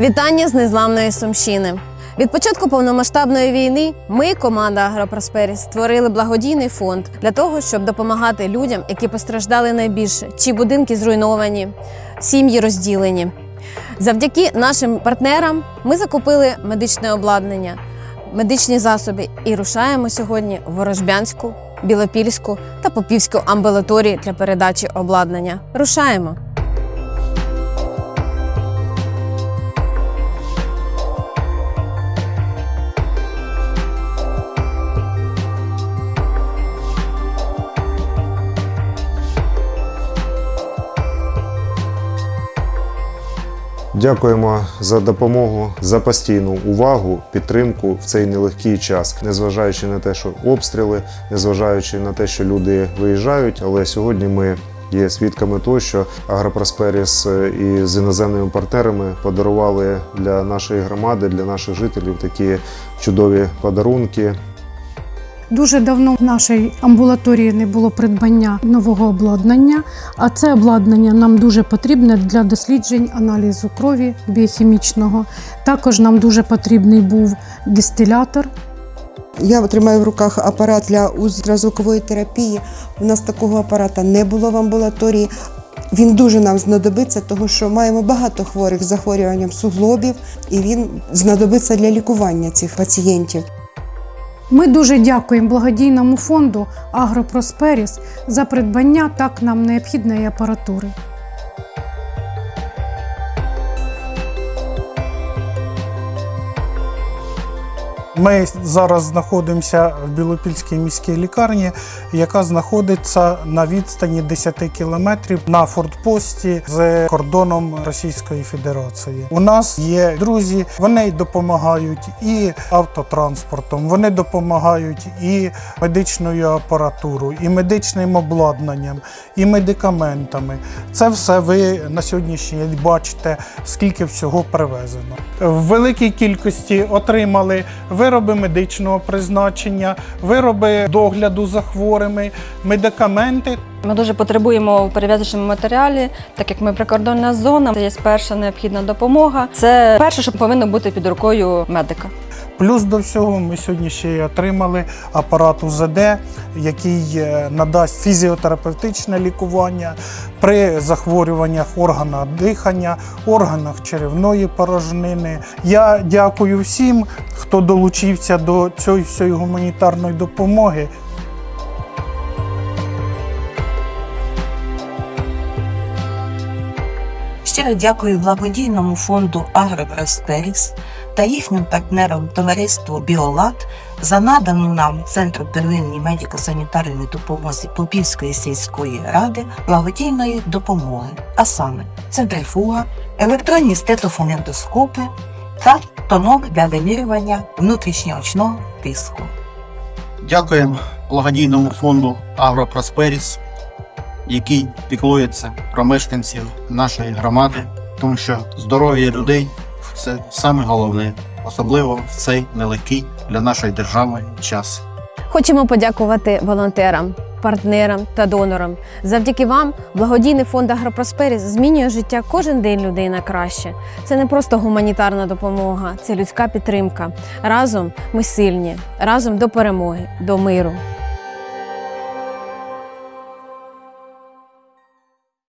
Вітання з незламної Сумщини. Від початку повномасштабної війни ми, команда Агропросперіс, створили благодійний фонд для того, щоб допомагати людям, які постраждали найбільше, чиї будинки зруйновані, сім'ї розділені. Завдяки нашим партнерам ми закупили медичне обладнання, медичні засоби і рушаємо сьогодні в Ворожбянську, Білопільську та Попівську амбулаторії для передачі обладнання. Рушаємо! Дякуємо за допомогу, за постійну увагу, підтримку в цей нелегкий час, незважаючи на те, що обстріли, незважаючи на те, що люди виїжджають. Але сьогодні ми є свідками того, що Агропросперіс і з іноземними партнерами подарували для нашої громади, для наших жителів такі чудові подарунки. Дуже давно в нашій амбулаторії не було придбання нового обладнання, а це обладнання нам дуже потрібне для досліджень аналізу крові біохімічного. Також нам дуже потрібний був дистилятор. Я тримаю в руках апарат для ультразвукової терапії. У нас такого апарата не було в амбулаторії. Він дуже нам знадобиться, тому що маємо багато хворих з захворюванням суглобів, і він знадобиться для лікування цих пацієнтів. Ми дуже дякуємо благодійному фонду Агропросперіс за придбання так нам необхідної апаратури. Ми зараз знаходимося в Білопільській міській лікарні, яка знаходиться на відстані 10 кілометрів на фортпості з кордоном Російської Федерації. У нас є друзі, вони допомагають і автотранспортом, вони допомагають і медичною апаратурою, і медичним обладнанням, і медикаментами. Це все ви на сьогоднішній день бачите, скільки всього привезено. В великій кількості отримали вироби медичного призначення, вироби догляду за хворими, медикаменти. Ми дуже потребуємо у перев'язочному матеріалі, так як ми прикордонна зона. Це є перша необхідна допомога. Це перше, що повинно бути під рукою медика. Плюс до всього ми сьогодні ще й отримали апарат УЗД, який е, надасть фізіотерапевтичне лікування при захворюваннях органа дихання, органах черевної порожнини. Я дякую всім, хто долучився до цієї всієї гуманітарної допомоги. Щиро дякую благодійному фонду Агропросперіс та їхнім партнерам товариству Біолат за надану нам Центру первинній медико-санітарної допомоги Попівської сільської ради благодійної допомоги, а саме центрифуга, електронні стетофонендоскопи та тонок для вимірювання внутрішньоочного тиску. Дякуємо благодійному фонду Агропросперіс, який піклується про мешканців нашої громади, тому що здоров'я людей це саме головне, особливо в цей нелегкий для нашої держави час. Хочемо подякувати волонтерам, партнерам та донорам. Завдяки вам благодійний фонд Агропросперіс змінює життя кожен день людей на краще. Це не просто гуманітарна допомога, це людська підтримка. Разом ми сильні, разом до перемоги, до миру.